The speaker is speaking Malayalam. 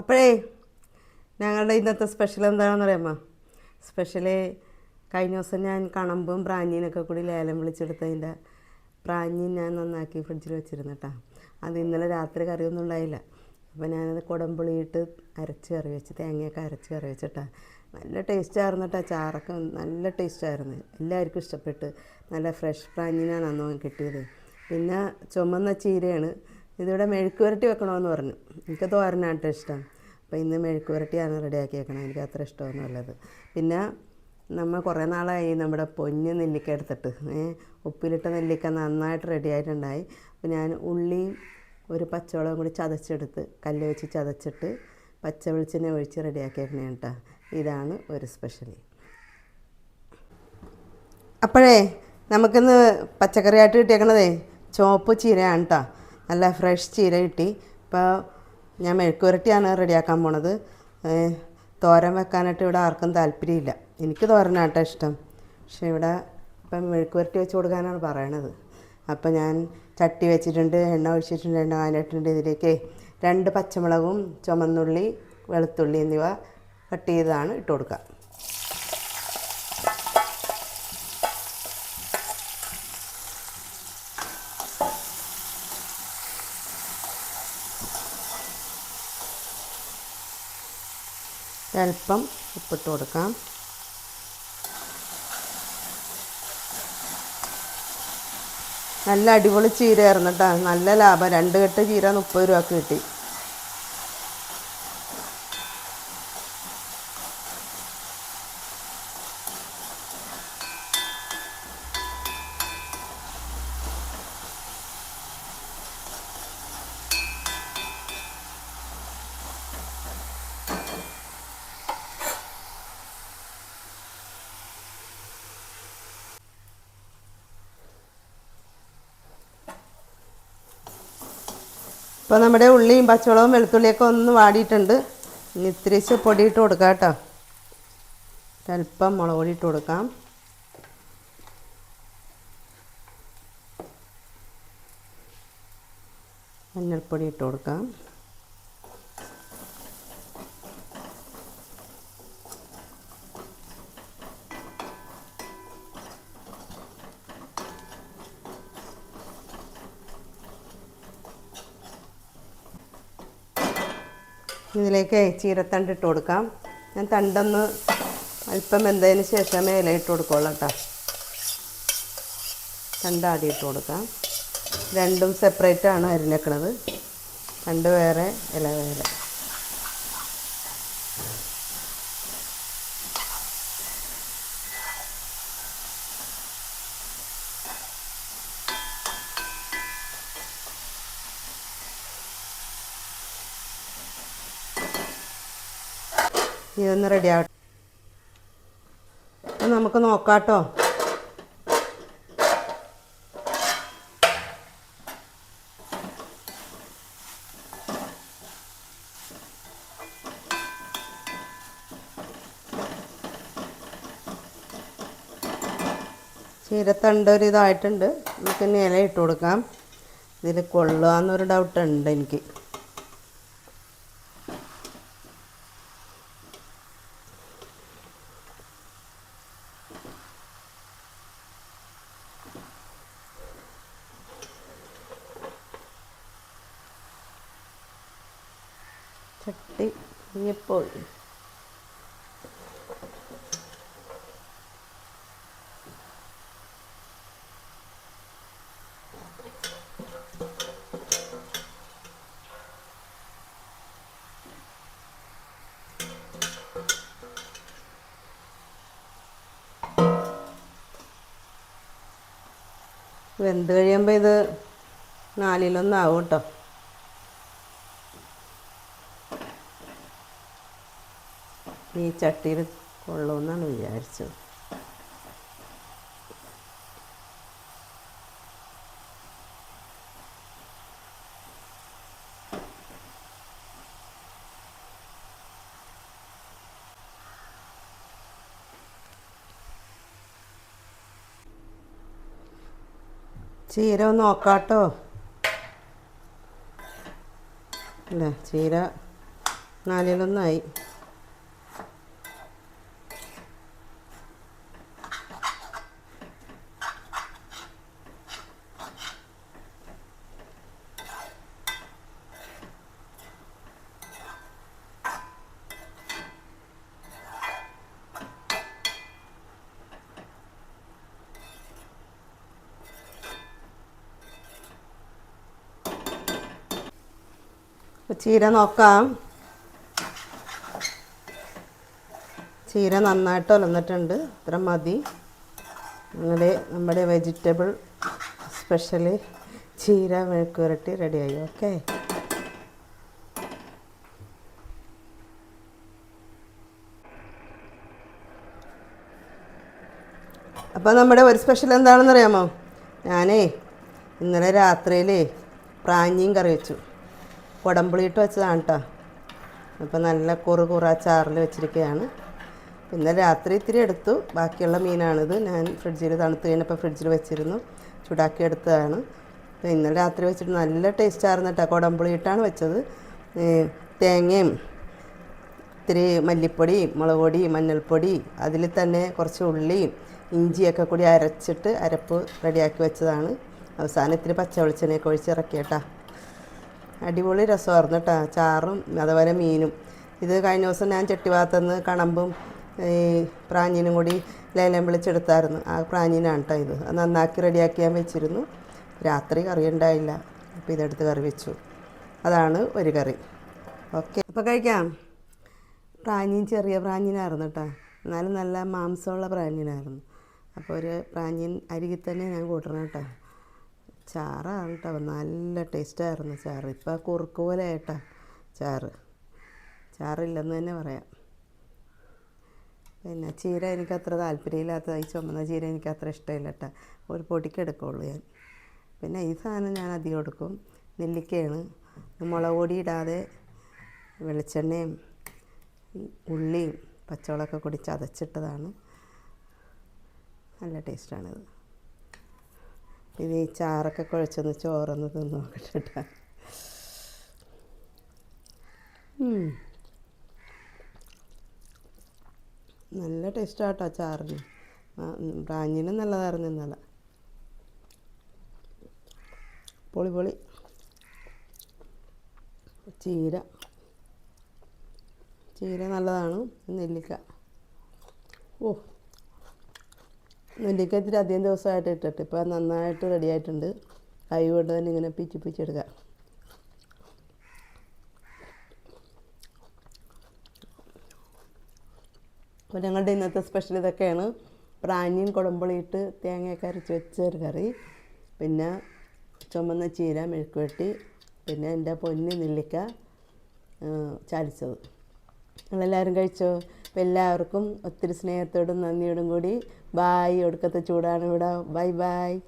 അപ്പോഴേ ഞങ്ങളുടെ ഇന്നത്തെ സ്പെഷ്യൽ എന്താണെന്ന് അറിയാമോ? സ്പെഷ്യൽ കഴിഞ്ഞ ദിവസം ഞാൻ കണമ്പും പ്രാഞ്ഞീനൊക്കെ കൂടി ലേലം വിളിച്ചെടുത്തതിന്റെ പ്രാഞ്ഞീൻ ഞാൻ നന്നാക്കി ഫ്രിഡ്ജിൽ വെച്ചിരുന്നു കേട്ടോ അത് ഇന്നലെ രാത്രി കറിയൊന്നും ഉണ്ടായില്ല. അപ്പോൾ ഞാനത് കുടമ്പുളിയിട്ട് അരച്ച് കറി വെച്ച് തേങ്ങയൊക്കെ അരച്ച് കറി വെച്ചിട്ടാ നല്ല ടേസ്റ്റ് ആയിരുന്നു കേട്ടോ ചാറൊക്കെ നല്ല ടേസ്റ്റ് ആയിരുന്നു. എല്ലാവർക്കും ഇഷ്ടപ്പെട്ട് നല്ല ഫ്രഷ് പ്രാഞ്ഞീനാണ് അന്ന് കിട്ടിയത്. പിന്നെ ചുമന്ന ചീരയാണ്. ഇതിവിടെ മെഴുക്ക് പുരട്ടി വെക്കണമെന്ന് പറഞ്ഞു. എനിക്ക് തോരനാട്ടോ ഇഷ്ടം. അപ്പോൾ ഇന്ന് മെഴുക്ക് പുരട്ടിയാണ് റെഡിയാക്കി വെക്കണം എനിക്ക് അത്ര ഇഷ്ടമൊന്നുമല്ലത് പിന്നെ നമ്മൾ കുറേ നാളായി നമ്മുടെ പൊന്ന് നെല്ലിക്ക എടുത്തിട്ട്. ഉപ്പിലിട്ട നെല്ലിക്ക നന്നായിട്ട് റെഡി ആയിട്ടുണ്ടായി. അപ്പോൾ ഞാൻ ഉള്ളിയും ഒരു പച്ചവളവും കൂടി ചതച്ചെടുത്ത് കല്ല് വെച്ച് ചതച്ചിട്ട് പച്ച വെളിച്ചെണ്ണ ഒഴിച്ച് റെഡിയാക്കിയേക്കണേ കേട്ടോ. ഇതാണ് ഒരു സ്പെഷ്യൽ അപ്പോഴേ നമുക്കിന്ന് പച്ചക്കറിയായിട്ട് കിട്ടിയേക്കണതേ ചുവപ്പ് ചീരയാണ് കേട്ടോ. നല്ല ഫ്രഷ് ചീര കിട്ടി. ഇപ്പോൾ ഞാൻ മെഴുക്കുരട്ടിയാണ് റെഡിയാക്കാൻ പോണത്. തോരൻ വെക്കാനായിട്ട് ഇവിടെ ആർക്കും താല്പര്യമില്ല. എനിക്ക് തോരനാട്ടോ ഇഷ്ടം. പക്ഷെ ഇവിടെ ഇപ്പം മെഴുക്കുരട്ടി വെച്ച് കൊടുക്കാനാണ് പറയണത്. അപ്പം ഞാൻ ചട്ടി വെച്ചിട്ടുണ്ട് എണ്ണ ഒഴിച്ചിട്ടുണ്ട് എണ്ണ കാനിട്ടുണ്ട് ഇതിലേക്ക് രണ്ട് പച്ചമുളകും ചുമന്നുള്ളി വെളുത്തുള്ളി എന്നിവ കട്ട് ചെയ്തതാണ് ഇട്ട് കൊടുക്കുക. അല്പം ഉപ്പിട്ട് കൊടുക്കാം. നല്ല അടിപൊളി ചീരയായിരുന്നു കേട്ടോ നല്ല ലാഭം. രണ്ട് കെട്ട് ചീര മുപ്പത് രൂപക്ക് കിട്ടി. ഇപ്പോൾ നമ്മുടെ ഉള്ളിയും പച്ചവളവും വെളുത്തുള്ളിയൊക്കെ ഒന്ന് വാടിയിട്ടുണ്ട്. ഇനി പൊടി ഇട്ട് കൊടുക്കാം കേട്ടോ. അല്പം മുളക് പൊടി ഇട്ട് കൊടുക്കാം. മഞ്ഞൾപ്പൊടി ഇട്ട് കൊടുക്കാം. ഇതിലേക്ക് ചീരത്തണ്ട് ഇട്ട് കൊടുക്കാം. ഞാൻ തണ്ടൊന്ന് അല്പം വെന്തതിന് ശേഷം ഇല ഇട്ട് കൊടുക്കുള്ളൂ കേട്ടോ. തണ്ട് ആദ്യം ഇട്ട് കൊടുക്കാം. രണ്ടും സെപ്പറേറ്റ് ആണ് അരിഞ്ഞേക്കണത്. തണ്ട് വേറെ ഇല വേറെ. ഇതൊന്ന് റെഡി ആവട്ടെ. അപ്പം നമുക്ക് നോക്കാട്ടോ. ചീരത്തണ്ട് ഒരു ഇതായിട്ടുണ്ട്. നമുക്ക് ഇനി ഇല ഇട്ട് കൊടുക്കാം. ഇതിൽ കൊള്ളുക എന്നൊരു ഡൗട്ടുണ്ട് എനിക്ക്. ചട്ടി ഇപ്പോൾ വെന്ത് കഴിയുമ്പോൾ ഇത് നാലിലൊന്നാവും കേട്ടോ. ഈ ചട്ടിയിൽ കൊള്ളുമെന്നാണ് വിചാരിച്ചത്. ചീര ഒന്ന് നോക്കാട്ടോ. അല്ലേ ചീര നാലിലൊന്നായി. ചീര നോക്കാം. ചീര നന്നായിട്ട് ഒലന്നിട്ടുണ്ട്. ഇത്ര മതി. അങ്ങനെ നമ്മുടെ വെജിറ്റബിൾ സ്പെഷ്യൽ ചീര മെഴുക്കുരട്ടി റെഡിയായി ഓക്കെ അപ്പോൾ നമ്മുടെ ഒരു സ്പെഷ്യൽ എന്താണെന്ന് അറിയാമോ ഞാനേ ഇന്നലെ രാത്രിയിൽ പ്രാഞ്ഞിയും കറി വെച്ചു. കുടമ്പുളിയിട്ട് വെച്ചതാണ് കേട്ടോ അപ്പോൾ നല്ല കുറു കുറ ചാറിൽ വെച്ചിരിക്കുകയാണ് പിന്നെ രാത്രി ഇത്തിരി എടുത്തു. ബാക്കിയുള്ള മീനാണിത്. ഞാൻ ഫ്രിഡ്ജിൽ തണുത്ത് കഴിഞ്ഞപ്പോൾ ഫ്രിഡ്ജിൽ വെച്ചിരുന്നു. ചൂടാക്കി എടുത്തതാണ്. അപ്പോൾ ഇന്നലെ രാത്രി വെച്ചിട്ട് നല്ല ടേസ്റ്റ് ആയിരുന്നു കേട്ടോ ഇട്ടാണ് വെച്ചത്. തേങ്ങയും ഇത്തിരി മല്ലിപ്പൊടി മുളക് പൊടി മഞ്ഞൾപ്പൊടി അതിൽ തന്നെ കുറച്ച് ഉള്ളിയും ഇഞ്ചിയൊക്കെ കൂടി അരച്ചിട്ട് അരപ്പ് റെഡിയാക്കി വെച്ചതാണ്. അവസാനം ഇത്തിരി പച്ച വെളിച്ചെണ്ണയൊക്കെ ഒഴിച്ച് ഇറക്കിയേട്ടാ. അടിപൊളി രസമായിരുന്നു കേട്ടോ. ചാറും അതുപോലെ മീനും. ഇത് കഴിഞ്ഞ ദിവസം ഞാൻ ചെട്ടിഭാഗത്തുനിന്ന് കണമ്പും ഈ പ്രാഞ്ഞിനും കൂടി ലേലം വിളിച്ചെടുത്തായിരുന്നു. ആ പ്രാഞ്ഞിനാണ് കേട്ടോ ഇത്. അത് നന്നാക്കി റെഡിയാക്കി ഞാൻ വെച്ചിരുന്നു. രാത്രി കറി ഉണ്ടായില്ല. അപ്പോൾ ഇതെടുത്ത് കറി വെച്ചു. അതാണ് ഒരു കറി. ഓക്കെ. അപ്പോൾ കഴിക്കാം. പ്രാഞ്ഞീൻ ചെറിയ പ്രാഞ്ഞിനായിരുന്നു കേട്ടോ. എന്നാലും നല്ല മാംസമുള്ള പ്രാഞ്ഞിനായിരുന്നു. അപ്പോൾ ഒരു പ്രാഞ്ഞിൻ അരികിൽ തന്നെ ഞാൻ കൂട്ടണം കേട്ടോ. ചാറാണ് കേട്ടോ നല്ല ടേസ്റ്റായിരുന്നു ചാറ്. ഇപ്പോൾ കുറുക്ക് പോലെ ആയിട്ടാ ചാറ്. ചാറില്ലെന്ന് തന്നെ പറയാം. പിന്നെ ചീര എനിക്ക് അത്ര താല്പര്യമില്ലാത്ത ഈ ചുമന്ന ചീര എനിക്ക് അത്ര ഇഷ്ടമില്ല കേട്ടോ ഒരു പൊടിക്ക് എടുക്കുള്ളൂ ഞാൻ. പിന്നെ ഈ സാധനം ഞാൻ അധികം എടുക്കും. നെല്ലിക്കയാണ്. മുളക് പൊടി ഇടാതെ വെളിച്ചെണ്ണയും ഉള്ളിയും പച്ചവളമൊക്കെ കൂടി ചതച്ചിട്ടതാണ്. നല്ല ടേസ്റ്റാണിത്. ഇത് ഈ ചാറൊക്കെ കുഴച്ചൊന്ന് ചോറൊന്ന് തിന്ന് നോക്കട്ടെ കേട്ടോ നല്ല നല്ല കേട്ടോ ചാറിന് ബ്രാഞ്ഞിനും നല്ലതായിരുന്നു ഇന്നലെ. പൊളി പൊളി. ചീര. ചീര നല്ലതാണ് നെല്ലിക്ക. ഓ നെല്ലിക്ക അധികം ദിവസമായിട്ട് ഇട്ടിട്ട് ഇപ്പോൾ നന്നായിട്ട് റെഡി ആയിട്ടുണ്ട്. കൈ കൊണ്ട് തന്നെ ഇങ്ങനെ പിച്ചി പിച്ചെടുക്കുക അപ്പോൾ ഞങ്ങളുടെ ഇന്നത്തെ സ്പെഷ്യൽ ഇതൊക്കെയാണ്. പ്രാഞ്ഞിയും കുടമ്പുളിയിട്ട് തേങ്ങയൊക്കെ അരച്ച് വെച്ച ഒരു കറി. പിന്നെ ചുമന്ന ചീര മെഴുക്കുവരട്ടി പിന്നെ എന്റെ പൊന്നി നെല്ലിക്ക ചാലിച്ചത്. നിങ്ങളെല്ലാവരും കഴിച്ചോ? എല്ലാവർക്കും ഒത്തിരി സ്നേഹത്തോടും നന്ദിയോടും കൂടി ബായ്. ഒടുക്കത്തെ ചൂടാണ് ഇവിടെ. Bye bye